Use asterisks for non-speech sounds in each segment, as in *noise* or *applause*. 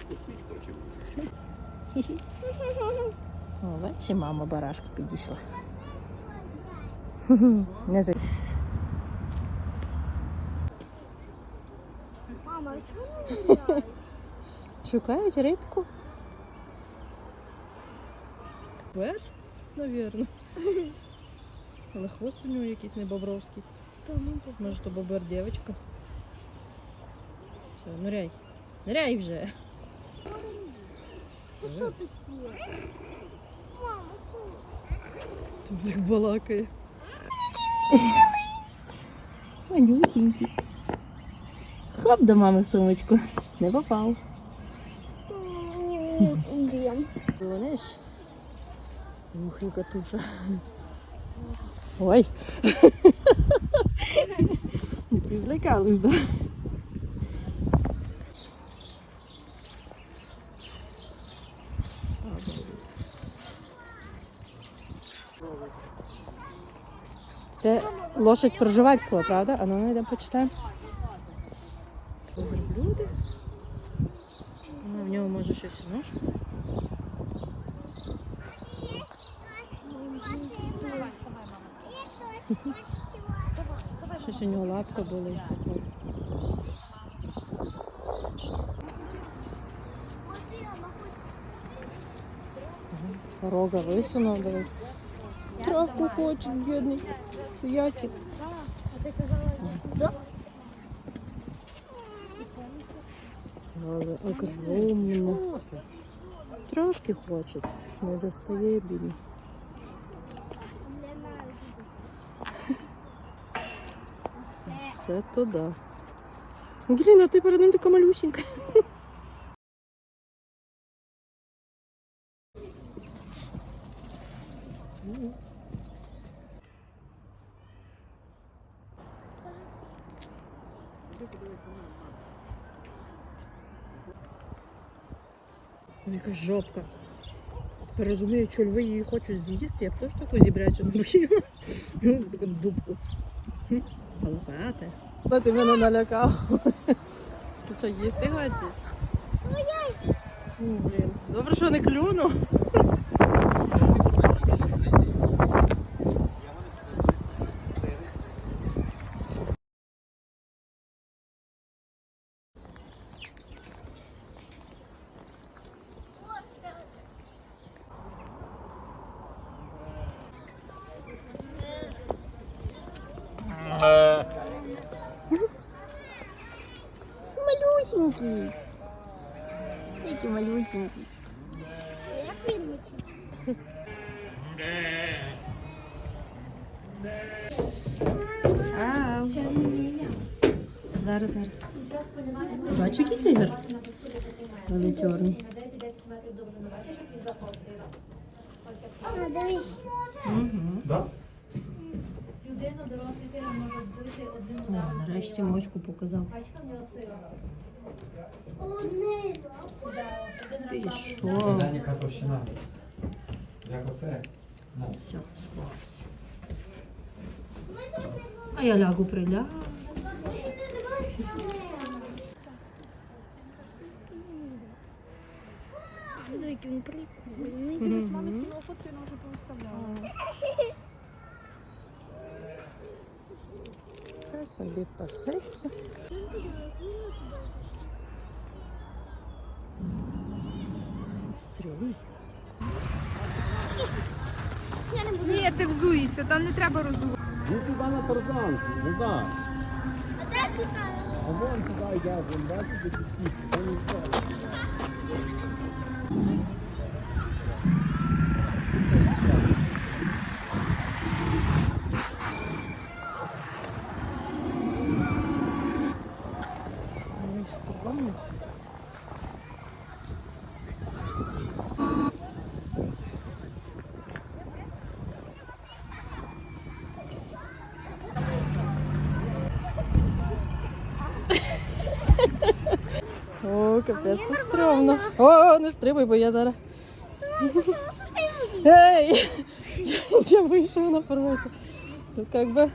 Вкусить хоче. О, бачиш, мама барашка підійшла. Не за... Мама, а чому гуляють? Шукають рибку. Бер, навірно. Але хвост у нього якийсь не бобровський. Може, то бобер дівчинка. Все, ныряй. Ныряй вже. Ти що таке? Мама, як балакає. Манюсенький. Хоп до мами сумочку. Не попав. Дзвониш? Ух, туша. Ой. *laughs* Ти злякались, да? Лошадь проживальського, правда? А ну ми йдемо почитаємо. Верблюди. Ну, в нього може щось в ножку. Щось у нього лапка болить. Рога висунув, дивись. Травку хоче, бідний. Це яків. А ти казала, що Але огромно. Травки хочуть. Не достає бідний. Це то да. Ангеліна, ти перед ним така малюсенька. Якась жопка. Тепер розумію, що льви її хочуть з'їсти, я б теж таку зібрячу не бою. За таку дубку. Хм, Ну ти мене налякав. Ти що, їсти хочеш? Ну, блін. Добре, що не клюну. Малюсенький. Який малюсенький. як він мучить? Ау. Зараз, зараз. Бачу, який тигр. Вони. А, дивись. Да? Людину тигр може вбити одним О, ударом. нарешті моську показав. Бачка в нього сила. Ти що? Даніка товщина. Як оце? Ну. Все, сховався. А я лягу прилягу. Який він прикольний. Та собі пасеться. Стрілюй. Ні, ти взуєшся, там не треба роздувати. Ну туди на тарзанку, ну так. А де ти? А вон туди йде, вон бачите, ті кішки, вони все. Ой, стрьомно. О, капець, це стрьомно. О, не стрибай, бо я зараз. Ей! Я вийшов на порвати. Тут як би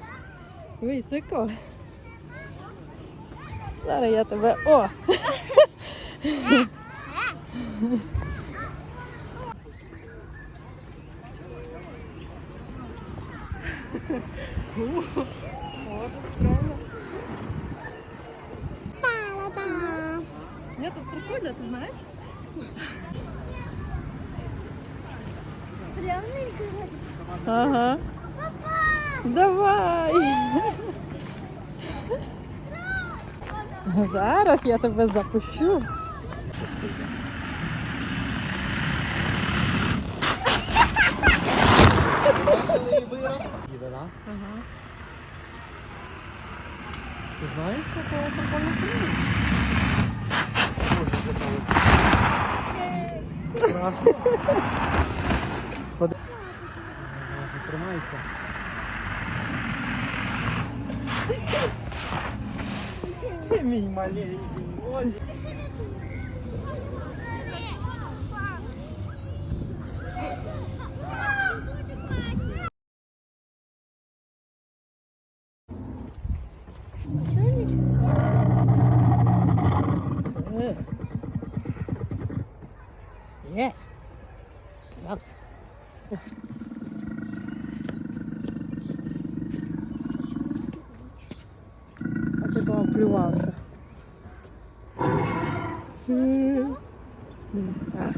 високо. Зараз я тебе. О! О, тут стрьомно. Ні, тут прикольно, ти знаєш? Стрёмненько. Ага. Давай. Зараз я тебе запущу. Що скажу? Бачили і вираз? Їде, да? Ага. Ти знаєш, Такого прикольного фільму. Страшно. Ходи. Тримайся. Мій маленький. Ой. Чого не Є. Клас. А ти бо плювався. М. А.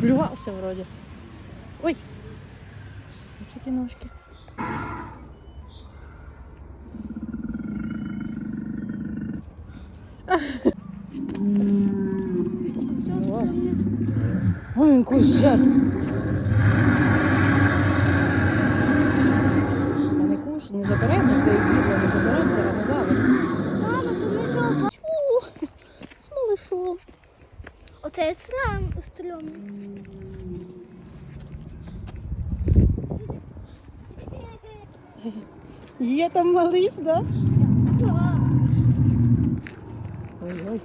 Плювався вроді. Ой. Ті ножки. Ой, він кушер. Я не куш, не заберемо твої відео, не заберемо тиранозавр. Мама, то ми що бачимо? З малышом. Оце страм, стрьомний. Є там малыш, да? Да. Ой-ой.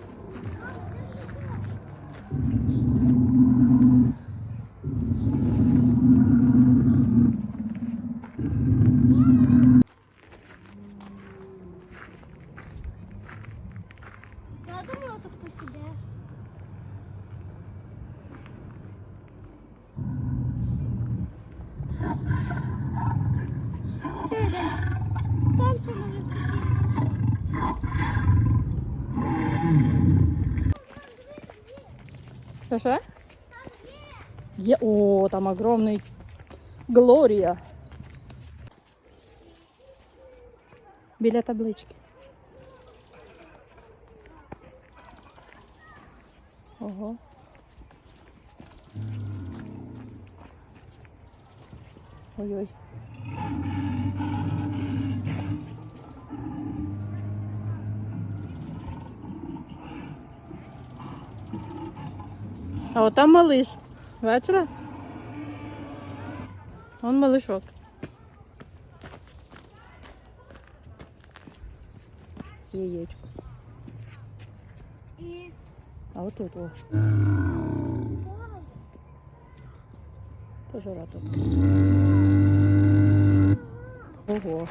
Я думала, то хтось іде. Сиде. Там що може посіяти. Що що? Є. О, там огромний Глорія. Біля таблички. Ого. Ой-ой. А от там малиш. Бачила? Вон малишок. З яєчко. А отут о. Тоже раток. Ого.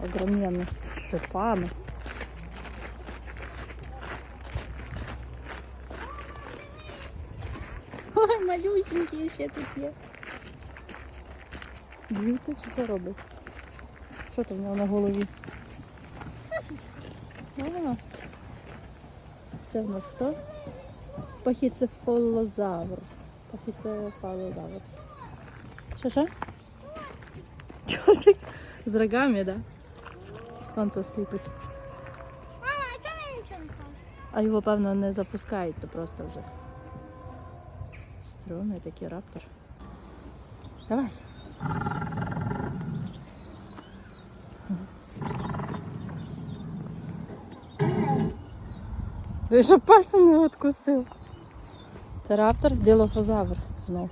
Огроменный. С шипами. Ой, малюсенькі ще тут є. Дивіться, що це робить. Що там в нього на голові? А, це в нас хто? Пахіцефалозавр. Пахіцефалозавр. Що що? Чорчик з рогами, да? Сонце сліпить. Мама? А його, певно, не запускають, то просто вже. Стрьомний такий раптор. Давай. Ти що пальцем не откусив. Це раптор, дилофозавр знов.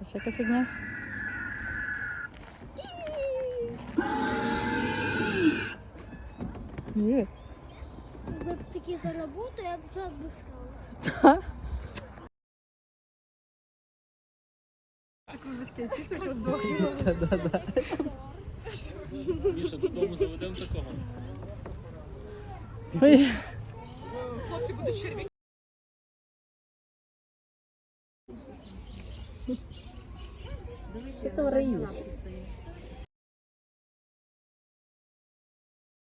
А що яка фігня? Ні. Якби б такі заработали, я б вже обісрала. Та? Міша, додому заведемо такого. Хлопці будуть черві. Всі то раїсь.